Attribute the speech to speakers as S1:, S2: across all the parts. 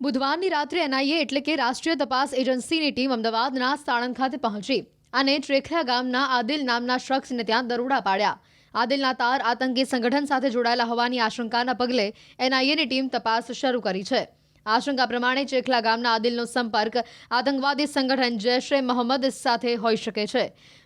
S1: બુધવારની રાત્રે એનઆઈએ એટલે કે રાષ્ટ્રીય તપાસ એજન્સીની ટીમ અમદાવાદના સાણંદ ખાતે પહોંચી અને ટ્રેખરા ગામના આદિલ નામના શખ્સને ત્યાં દરોડા પાડ્યા. આદિલના તાર આતંકી સંગઠન સાથે જોડાયેલા હોવાની આશંકાના પગલે એનઆઈએની ટીમ તપાસ શરૂ કરી છે. આશંકા પ્રમાણે ચેખલા ગામના આદિલનો સંપર્ક આતંકવાદી સંગઠન જૈશ એ મોહમ્મદ સાથે હોઈ શકે છે.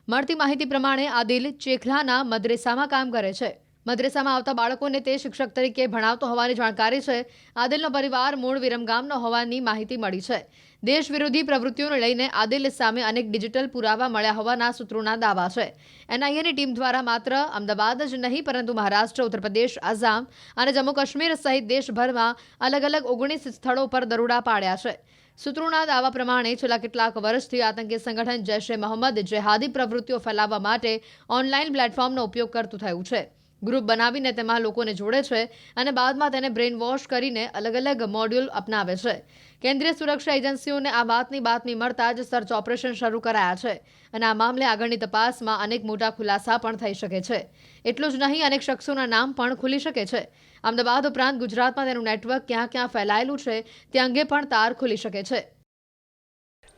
S1: મળતી માહિતી પ્રમાણે આદિલ ચેખલાના મદ્રેસામાં કામ કરે છે. મદ્રેસામાં આવતા બાળકોને તે શિક્ષક તરીકે ભણાવતો હોવાની જાણકારી છે. આદિલનો પરિવાર મૂળ વિરમગામનો હોવાની માહિતી મળી છે. દેશ વિરોધી પ્રવૃત્તિઓને લઈને આદિલ સામે અનેક ડિજિટલ પુરાવા મળ્યા હોવાના સૂત્રોના દાવા છે. એનઆઈએની ટીમ દ્વારા માત્ર અમદાવાદ જ નહીં, પરંતુ મહારાષ્ટ્ર ઉત્તર પ્રદેશ આસામ અને જમ્મુ કાશ્મીર સહિત દેશભરમાં અલગ અલગ ઓગણીસ સ્થળો પર દરોડા પાડ્યા છે. સૂત્રોના દાવા પ્રમાણે છેલ્લા કેટલાક વર્ષથી આતંકી સંગઠન જૈશ એ મોહમ્મદ જેહાદી પ્રવૃત્તિઓ ફેલાવવા માટે ઓનલાઈન પ્લેટફોર્મનો ઉપયોગ કરતું થયું છે. ગ્રુપ બનાવીને તેમાં લોકોને જોડે છે અને બાદમાં તેને બ્રેઇન વોશ કરીને અલગ અલગ મોડ્યુલ અપનાવે છે. કેન્દ્રીય સુરક્ષા એજન્સીઓને આ વાતની બાતમી મળતા જ સર્ચ ઓપરેશન શરૂ કરાયા છે અને આ મામલે આગળની તપાસમાં અનેક મોટા ખુલાસા પણ થઈ શકે છે. એટલું જ નહીં, અનેક શખ્સોના નામ પણ ખુલી શકે છે. અમદાવાદ ઉપરાંત ગુજરાતમાં તેનું નેટવર્ક ક્યાં ક્યાં ફેલાયેલું છે તે અંગે પણ તાર ખુલી શકે છે.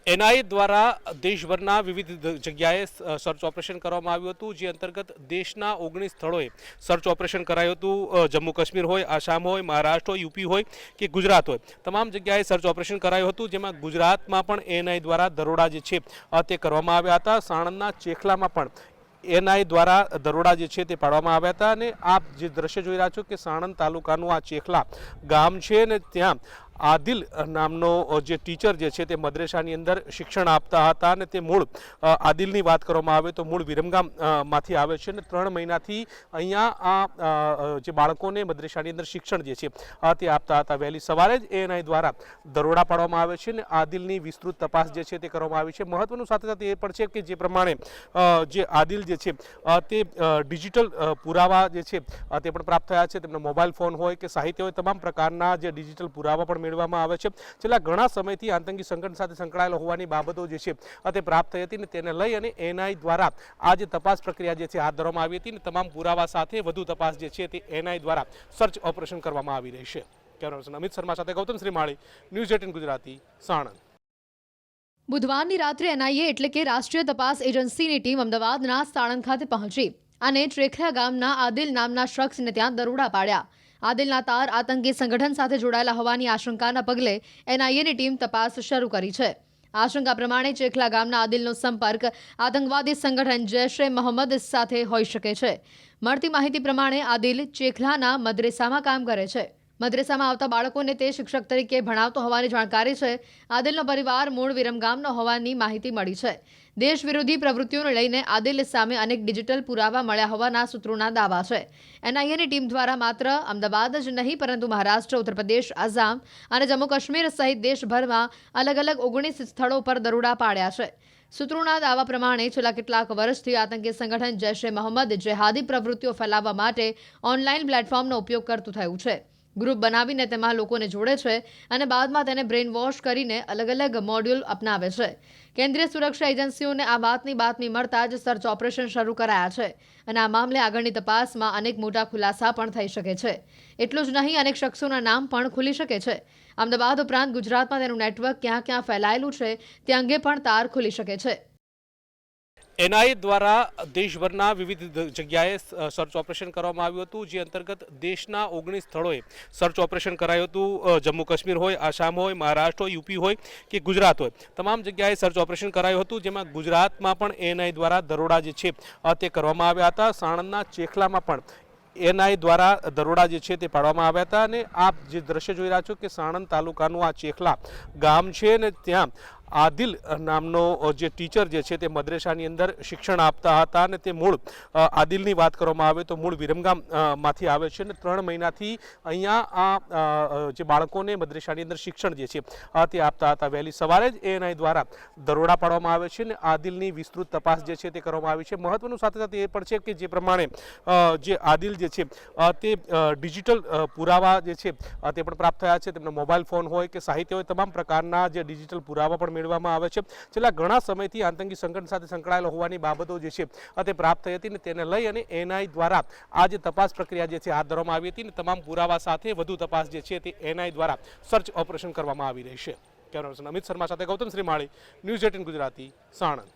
S2: એનઆઈએ દ્વારા દેશભરના વિવિધ જગ્યાએ સર્ચ ઓપરેશન કરવામાં આવ્યું હતું, જે અંતર્ગત દેશના ઓગણીસ સ્થળોએ સર્ચ ઓપરેશન કરાયું હતું જમ્મુ કાશ્મીર હોય, આસામ હોય, મહારાષ્ટ્ર હોય, યુપી હોય કે ગુજરાત હોય. તમામ જગ્યાએ સર્ચ ઓપરેશન કરાયું હતું, જેમાં ગુજરાતમાં પણ એનઆઈ દ્વારા દરોડા જે છે તે કરવામાં આવ્યા હતા. સાણંદના ચેખલામાં પણ એનઆઈ દ્વારા દરોડા જે છે તે પાડવામાં આવ્યા હતા. અને આપ જે દ્રશ્ય જોઈ રહ્યા છો કે સાણંદ તાલુકાનું આ ચેખલા ગામ છે ને ત્યાં આદિલ નામનો જે ટીચર જે છે તે મદ્રેસાની અંદર શિક્ષણ આપતા હતા અને તે મૂળ આદિલની વાત કરવામાં આવે તો મૂળ વિરમગામમાંથી આવે છે અને ત્રણ મહિનાથી અહીંયા આ જે બાળકોને મદ્રેસાની અંદર શિક્ષણ જે છે તે આપતા હતા. વહેલી સવારે જ એએનઆઈ દ્વારા દરોડા પાડવામાં આવે છે અને આદિલની વિસ્તૃત તપાસ જે છે તે કરવામાં આવી છે. મહત્વનું સાથે સાથે એ પણ છે કે જે પ્રમાણે જે આદિલ જે છે તે ડિજિટલ પુરાવા જે છે તે પણ પ્રાપ્ત થયા છે. તેમનો મોબાઈલ ફોન હોય કે સાહિત્ય હોય, તમામ પ્રકારના જે ડિજિટલ પુરાવા પણ મેળવવામાં આવે છે. છેલ્લા ઘણા સમયથી આતંકી સંગઠન સાથે સંકળાયેલા હોવાની બાબતો જે છે તે પ્રાપ્ત થઈ હતી ને તેને લઈ અને એનઆઈ દ્વારા આ જે તપાસ પ્રક્રિયા જે છે હાથ ધરવામાં આવી હતી ને તમામ પુરાવા સાથે વધુ તપાસ જે છે તે એનઆઈ દ્વારા સર્ચ ઓપરેશન કરવામાં આવી રહી છે. કેમેરા અમિત શર્મા સાથે ગૌતમ શ્રીમાળી, ન્યૂઝ એટીન ગુજરાતી, સાણંદ.
S1: બુધવારની રાત્રે એનઆઈએ એટલે કે રાષ્ટ્રીય તપાસ એજન્સીની ટીમ અમદાવાદના સાણંદ ખાતે પહોંચી અને ટ્રેખરા ગામના આદિલ નામના શખ્સને ત્યાં દરોડા પાડ્યા. આદિલના તાર આતંકી સંગઠન સાથે જોડાયેલા હોવાની આશંકાના પગલે એનઆઈએની ટીમ તપાસ શરૂ કરી છે. આશંકા પ્રમાણે ચેખલા ગામના આદિલનો સંપર્ક આતંકવાદી સંગઠન જૈશ મોહમ્મદ સાથે હોઈ શકે છે. મળતી માહિતી પ્રમાણે આદિલ ચેખલાના મદ્રેસામાં કામ કરે છે. મદ્રેસામાં આવતા બાળકોને તે શિક્ષક તરીકે ભણાવતો હોવાની જાણકારી છે. આદિલનો પરિવાર મૂળ વિરમગામનો હોવાની માહિતી મળી છે. દેશ વિરોધી પ્રવૃત્તિઓને લઈને આદિલ સામે અનેક ડિજિટલ પુરાવા મળ્યા હોવાના સૂત્રોના દાવા છે. એનઆઈએની ટીમ દ્વારા માત્ર અમદાવાદ જ નહીં, પરંતુ મહારાષ્ટ્ર ઉત્તર પ્રદેશ આસામ અને જમ્મુ કાશ્મીર સહિત દેશભરમાં અલગ અલગ ઓગણીસ સ્થળો પર દરોડા પાડ્યા છે. સૂત્રોના દાવા પ્રમાણે છેલ્લા કેટલાક વર્ષથી આતંકી સંગઠન જૈશ એ મોહમ્મદ જેહાદી પ્રવૃત્તિઓ ફેલાવવા માટે ઓનલાઈન પ્લેટફોર્મનો ઉપયોગ કરતું થયું છે. ગ્રુપ બનાવીને તેમાં લોકોને જોડે છે અને બાદમાં તેને બ્રેઇન વોશ કરીને અલગ અલગ મોડ્યુલ અપનાવે છે. કેન્દ્રીય સુરક્ષા એજન્સીઓને આ વાતની બાતમી મળતા જ સર્ચ ઓપરેશન શરૂ કરાયા છે અને આ મામલે આગળની તપાસમાં અનેક મોટા ખુલાસા પણ થઈ શકે છે. એટલું જ નહીં, અનેક શખ્સોના નામ પણ ખુલી શકે છે. અમદાવાદ ઉપરાંત ગુજરાતમાં તેનું નેટવર્ક ક્યાં ક્યાં ફેલાયેલું છે તે અંગે પણ તાર ખુલી શકે છે.
S2: એનઆઈએ દ્વારા દેશભરના વિવિધ જગ્યાએ સર્ચ ઓપરેશન કરવામાં આવ્યું હતું, જે અંતર્ગત દેશના ઓગણીસ સ્થળોએ સર્ચ ઓપરેશન કરાયું હતું. જમ્મુ કાશ્મીર હોય, આસામ હોય, મહારાષ્ટ્ર હોય, યુપી હોય કે ગુજરાત હોય. તમામ જગ્યાએ સર્ચ ઓપરેશન કરાયું હતું, જેમાં ગુજરાતમાં પણ એનઆઈ દ્વારા દરોડા જે છે તે કરવામાં આવ્યા હતા. સાણંદના ચેખલામાં પણ એનઆઈ દ્વારા દરોડા જે છે, તે પાડવામાં આવ્યા હતા. અને આપ જે દ્રશ્ય જોઈ રહ્યા છો કે સાણંદ તાલુકાનું આ ચેખલા ગામ છે ને ત્યાં આદિલ નામનો જે ટીચર જે છે તે મદ્રેસાની અંદર શિક્ષણ આપતા હતા અને તે મૂળ આદિલની વાત કરવામાં આવે તો મૂળ વિરમગામમાંથી આવે છે અને ત્રણ મહિનાથી અહીંયા આ જે બાળકોને મદ્રેસાની અંદર શિક્ષણ જે છે તે આપતા હતા. વહેલી સવારે જ એએનઆઈ દ્વારા દરોડા પાડવામાં આવે છે અને આદિલની વિસ્તૃત તપાસ જે છે તે કરવામાં આવી છે. મહત્વનું સાથે સાથે એ પણ છે કે જે પ્રમાણે જે આદિલ જે છે તે ડિજિટલ પુરાવા જે છે તે પણ પ્રાપ્ત થયા છે. તેમનો મોબાઈલ ફોન હોય કે સાહિત્ય હોય, તમામ પ્રકારના જે ડિજિટલ પુરાવા પણ મેળવવામાં આવે છે. છેલ્લા ઘણા સમયથી આતંકી સંગઠન સાથે સંકળાયેલ હોવાની બાબતો જે છે તે પ્રાપ્ત થઈ હતી ને તેને લઈ અને એનઆઈ દ્વારા આ જે તપાસ પ્રક્રિયા જે છે, હાથ ધરવામાં આવી હતી ને તમામ પુરાવા સાથે વધુ તપાસ જે છે, તે એનઆઈ દ્વારા સર્ચ ઓપરેશન કરવામાં આવી રહી છે. કેમેરા અમિત શર્મા સાથે ગૌતમ શ્રીમાળી ન્યૂઝ એટીન ગુજરાતી, સાણંદ.